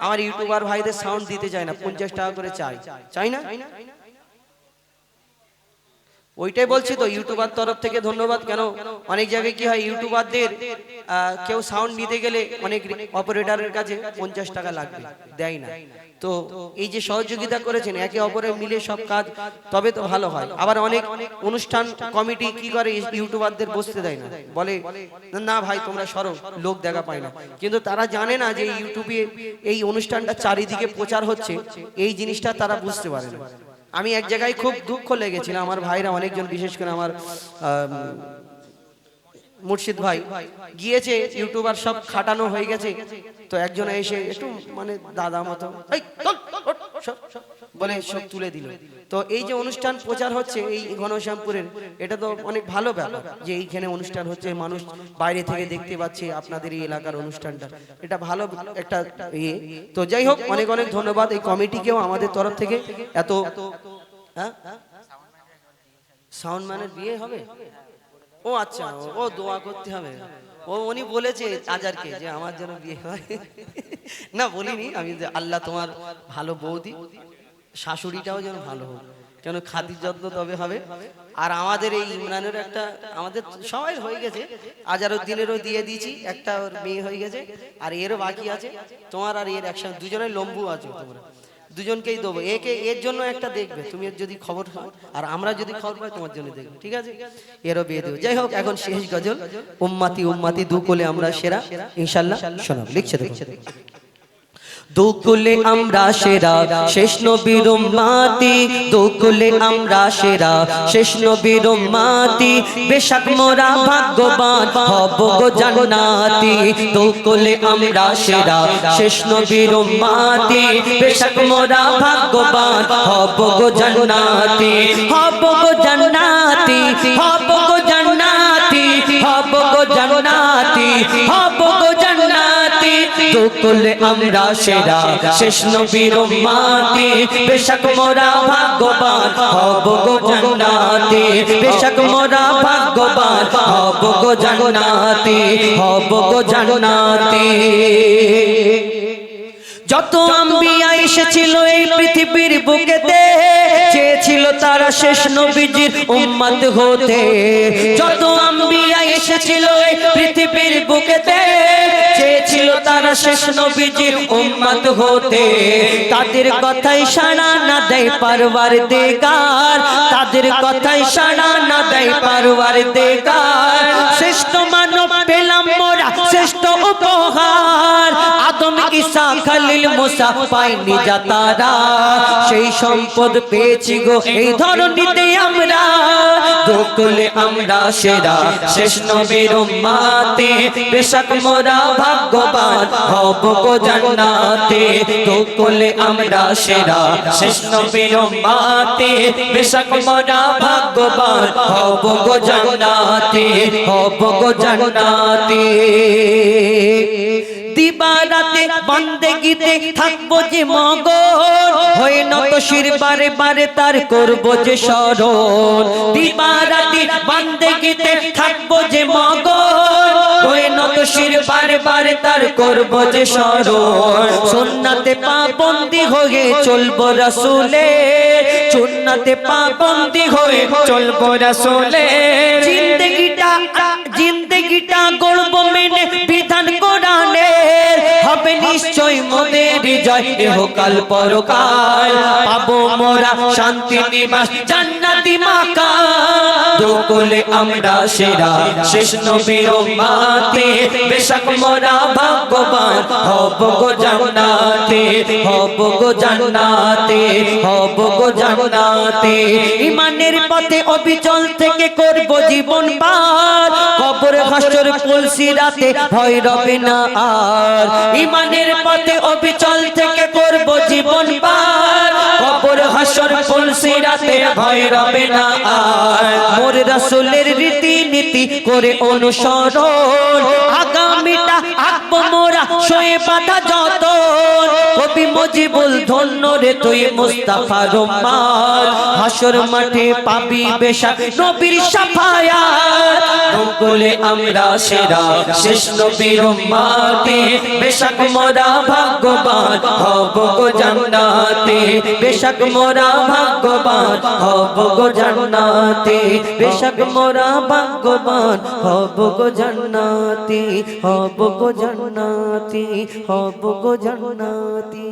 আমার ইউটিউবার ভাইদের সাউন্ড দিতে চায় না পঞ্চাশ টাকা করে চাই। চাই না? ওইটাই বলছি তো ইউটিউবার তরফ থেকে ধন্যবাদ কেন? অনেক জায়গায় কি হয় ইউটিউবারদের কেউ সাউন্ড নিতে গেলে অনেক অপারেটরের কাছে পঞ্চাশ টাকা লাগবে দেয় না। তো এই যে সহযোগিতা করেছেন একে অপরের মিলে সব কাজ তবে তো ভালো হয়। আবার অনেক অনুষ্ঠান কমিটি কি করে ইউটিউবারদের বসতে দেয় না। বলে না ভাই তোমরা সরো লোক দেখা পায় না। কিন্তু তারা জানে না যে ইউটিউবে এই অনুষ্ঠানটা চারিদিকে প্রচার হচ্ছে। এই জিনিসটা তারা বুঝতে পারে না আমি এক জায়গায় খুব দুঃখ লেগেছিলাম আমার ভাইরা অনেকজন বিশেষ করে আমার আম, মুর্শিদ ভাই গিয়েছে ইউটিউবার সব খাটানো হয়ে গেছে তো একজন এসে একটু মানে দাদা মতো বলে সব তুলে দিল। তো এই যে অনুষ্ঠান প্রচার হচ্ছে এই ঘনশ্যামপুরের, এটা তো অনেক ভালো ব্যাপার যে এইখানে অনুষ্ঠান হচ্ছে, মানুষ বাইরে থেকে দেখতে পাচ্ছে আপনাদের এই এলাকার অনুষ্ঠানটা। এটা ভালো একটা ইয়ে। তো যাই হোক, অনেক অনেক ধন্যবাদ এই কমিটিকেও আমাদের তরফ থেকে। এত হ্যাঁ? সাউন্ড ম্যানের বিয়ে হবে? ও আচ্ছা ও- দোয়া করতে হবে। ও, উনি বলেছে আজারকে যে আমার জন্য বিয়ে হয়। না, বলিনি, আমি আল্লাহ তোমার ভালো বৌদি। শাশুড়িটাও যেন ভালো হোক। কেন খাদির যত্ন তবে হবে। আর আমাদের এই ইমরানের একটা আমাদের সবাই হয়ে গেছে। আজারউদ্দিনেরও দিয়ে দিয়েছি একটা ওর মেয়ে হয়ে গেছে। আর এরও বাকি আছে। তোমার আর এর একসাথে দুজনের লম্বু আছে তোমরা। দুজনকেই দেবো। একে এর জন্য একটা দেখবে। তুমি যদি খবর পাও আর আমরা যদি খবর পাই তোমার জন্য দেখবে। ঠিক আছে? এরও বিয়ে দেবো যাই হোক এখন শেষ গজল। উম্মাতি উম্মাতি দু কোলে আমরা সেরা। ইনশাল্লাহ শোনাব। লিখছে দেখো। দুকুলে আমরা সেরা, শেষ নবীর মাতি দুকুলে আমরা সেরা, শেষ নবীর মাতি বেশাক মোরা ভাগ্যবান হব গো জান্নাতি। দুকুলে আমরা সেরা, শেষ নবীর মাতি বেশাক মোরা ভাগ্যবান হব গো জান্নাতি। হব গো জান্নাতি, হব গো দুকুলে আমরা সেরা। শেষ নবীর বেশক মোরা ভাগ্যবান হব গো বেশক মোরা ভাগ্যবান হব গো হব গো যত আম্বিয়া এসেছিল এই পৃথিবীর বুকেতে, চেয়েছিল তারা শেষ নবীজির উম্মত হতে। যত আম্বিয়া এসেছিল এই পৃথিবীর বুকেতে তারা শেষ নবীজির উম্মত হতে। তাদের কথাই সাড়া না দেয় পারবার দেগার তাদের কথাই সাড়া না দেয় পারবার দেগার শ্রেষ্ঠ মানব আদম ঈসা খালিল মুসা পাইনি যা তারা সেই সম্পদ পেয়েছি গো এই ধরনীতে আমরা। দোকলে আমরা সেরা। শেষ নবীর উম্মাতে বেশক মোরা ভাগ্যবান হব গো জান্নাতে। দোকলে আমরা সেরা। শেষ নবীর উম্মাতে বেশক মোরা ভাগ্যবান হব গো জান্নাতে। হব গো জান্নাতে। দিবারাতে বান্দেগিতে থাকব যে মগন। হয়ে নত শির বারে বারে তার করব যে স্মরণ দিবারাতে বান্দেগিতে থাকব যে মগন। হয়ে নত শির বারে বারে তার করব যে স্মরণ সুন্নাতে পাবন্দি হয়ে চলবো রসুলে সুন্নাতে পাবন্দি হয়ে চলবো রসুলে হবে নিশ্চয় মোদের জয়। এহকাল পরকাল পাবো মোরা শান্তি নিবাস, জান্নাতি মাকা দোকলে আমরা সেরা, শেষ নবীর মাতে বেশক মোরা ভাগ্যবান, হব গো জান্নাতে, হব গো জান্নাতে, হব গো জান্নাতে। ইমানের পথে অবিচল থেকে করব জীবন পার। কবর হাসর পুলসি রাতে ভয় রবে না আর। ইমানের পথে অবিচল থেকে করব জীবন পার। কবর, হাসর পুলসি রাতে ভয় রবে না আর। মোর রাসূলের রীতি নীতি করে অনুসরণ। আগামীটা আঁকবো মোরা, শোয়ে বাধা যত কবি ধন্য রে তুই হাসর মাঠে পাবি বেশা নবীর সাফায়াত। আমরা সেরা, শেষ নবীর বেশাক মোরা ভাগ্যবান, হব গো জান্নাতে। বেশাক মোরা ভাগ্যবান, হব গো জান্নাতে। বেশাক মোরা ভাগ্যবান, হব গো জান্নাতে। হব গো জান্নাতে, হব গো জান্নাতে।